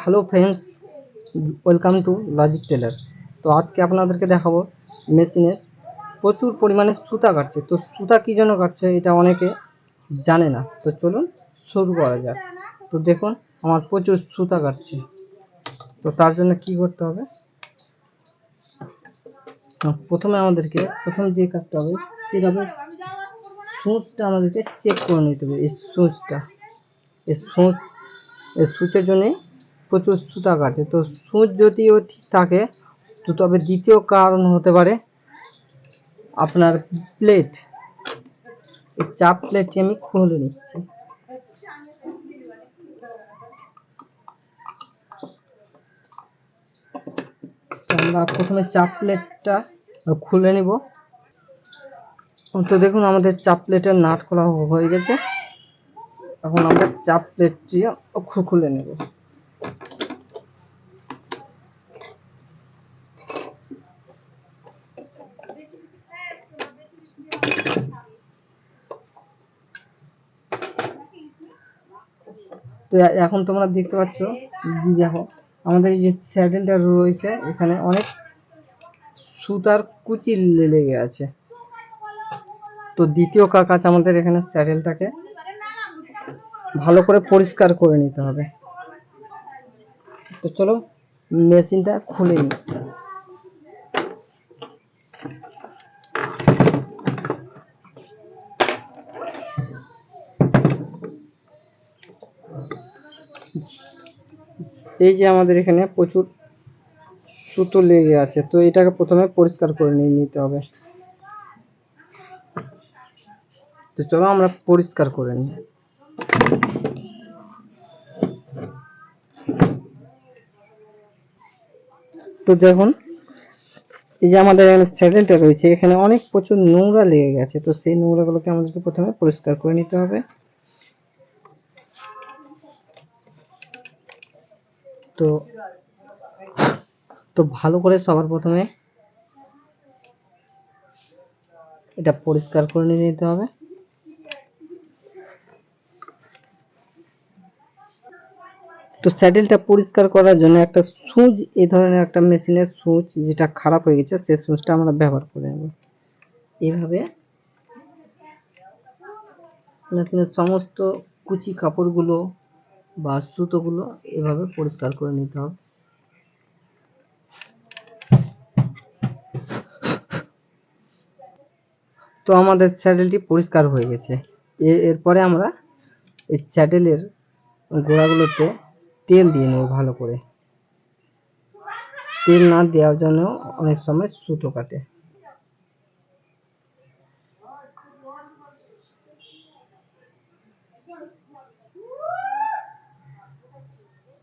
Hello friends welcome to logic teller তো আজকে আপনাদেরকে দেখাবো মেশিনে প্রচুর পরিমাণে সুতা কাটছে। তো সুতা কী জন্য কাটছে এটা অনেকে জানে না। তো চলুন শুরু করা যাক। তো দেখুন, আমার প্রচুর সুতা কাটছে। তো তার জন্য কি করতে হবে? প্রথমে আমাদেরকে, প্রথম যে কাজটা হবে, সেটা হবে সুচটা আমাদেরকে চেক করে নিতে হবে। এই সুচটা, এই সুচ সুচের জন্যে প্রচুর সুতা কাটে। তো সুচ যদিও ঠিক থাকে, তো তবে দ্বিতীয় কারণ হতে পারে আপনার প্লেট এই চাপ প্লেটটি আমি খুলে নিচ্ছি। আমরা প্রথমে চাপ প্লেটটা খুলে নিব। তো দেখুন আমাদের চাপ প্লেটের নাট খোলা হয়ে গেছে। এখন আমরা চাপ প্লেটটি খুলে নেব। তো এখন তোমরা দেখতে পাচ্ছ দেখো, আমাদের এই যে স্যাডেলটা রয়েছে, এখানে অনেক সুতার কুচি লেগে আছে। তো দ্বিতীয় কাজ আমাদের এখানে স্যাডেলটাকে ভালো করে পরিষ্কার করে নিতে হবে। তো চলো, মেশিনটা খুলে নিই। এই যে আমাদের এখানে প্রচুর সুতো লেগে আছে, তো এটাকে প্রথমে পরিষ্কার করে নিয়ে নিতে হবে। তো চলো আমরা পরিষ্কার করে নিই। তো দেখুন, এই যে আমাদের এখানে স্যাডেলটা রয়েছে, এখানে অনেক প্রচুর নোংরা লেগে গেছে। তো সেই নোংরাগুলোকে আমাদেরকে প্রথমে পরিষ্কার করে নিতে হবে। তো তো ভালো করে সবার প্রথমে এটা পরিষ্কার করে নিতে হবে। তো স্যাডেলটা পরিষ্কার করার জন্য একটা সুচ এই ধরনের একটা মেশিনের সুচ যেটা খারাপ হয়ে গেছে সেই সুচটা আমরা ব্যবহার করে নেব। এইভাবে মেশিনের সমস্ত কুচি কাপড়গুলো বা সুতোগুলো এভাবে পরিষ্কার করে নিতে হবে। তো আমাদের স্যাডেলটি পরিষ্কার হয়ে গেছে। এরপরে আমরা এই স্যাডেলের গোড়াগুলোতে তেল দিয়ে নেব ভালো করে। তেল না দেওয়ার জন্য অনেক সময় সুতো কাটে।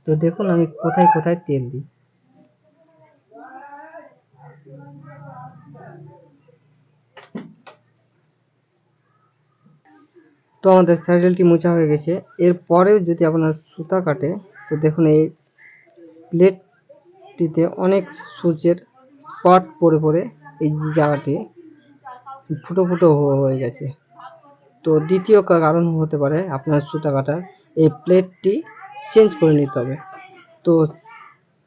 তো দেখুন আমি কোথায় কোথায় তেল দিই। তো আমাদের স্যাডেলটি মোছা হয়ে গেছে। এরপরেও যদি আপনার সুতা কাটে তো দেখুন, এই প্লেটটিতে অনেক সূচের স্পট পড়ে পড়ে এই জায়গাটি ফুটো ফুটো হয়ে গেছে। তো দ্বিতীয় কারণ হতে পারে আপনার সুতা কাটার। এই প্লেটটি চেঞ্জ করে নিতে হবে। তো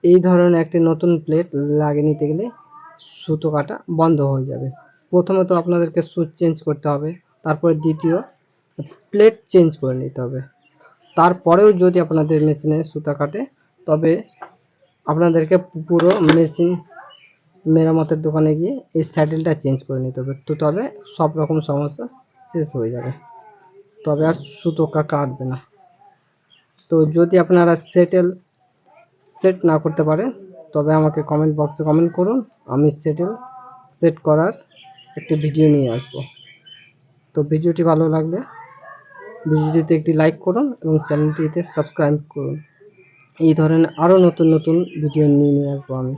এই ধরনের একটি নতুন প্লেট লাগিয়ে নিতে গেলে সুতো কাটা বন্ধ হয়ে যাবে। প্রথমে তো আপনাদেরকে সুচ চেঞ্জ করতে হবে, তারপরে দ্বিতীয় প্লেট চেঞ্জ করে নিতে হবে। তারপরেও যদি আপনাদের মেশিনে সুতা কাটে, তবে আপনাদেরকে পুরো মেশিন মেরামতের দোকানে গিয়ে এই স্যাডেলটা চেঞ্জ করে নিতে হবে। তো তবে সব রকম সমস্যা শেষ হয়ে যাবে। তবে আর সুতো কা- কাটবে না। তো যদি আপনারা সেটেল, সেট না করতে পারেন, তবে আমাকে কমেন্ট বক্সে কমেন্ট করুন। আমি সেটেল, সেট করার একটি ভিডিও নিয়ে আসব। তো ভিডিওটি ভালো লাগলে ভিডিওটিতে একটি লাইক করুন এবং চ্যানেলটিতে সাবস্ক্রাইব করুন। এই ধরনের আরও নতুন নতুন ভিডিও নিয়ে নিয়ে আসব আমি।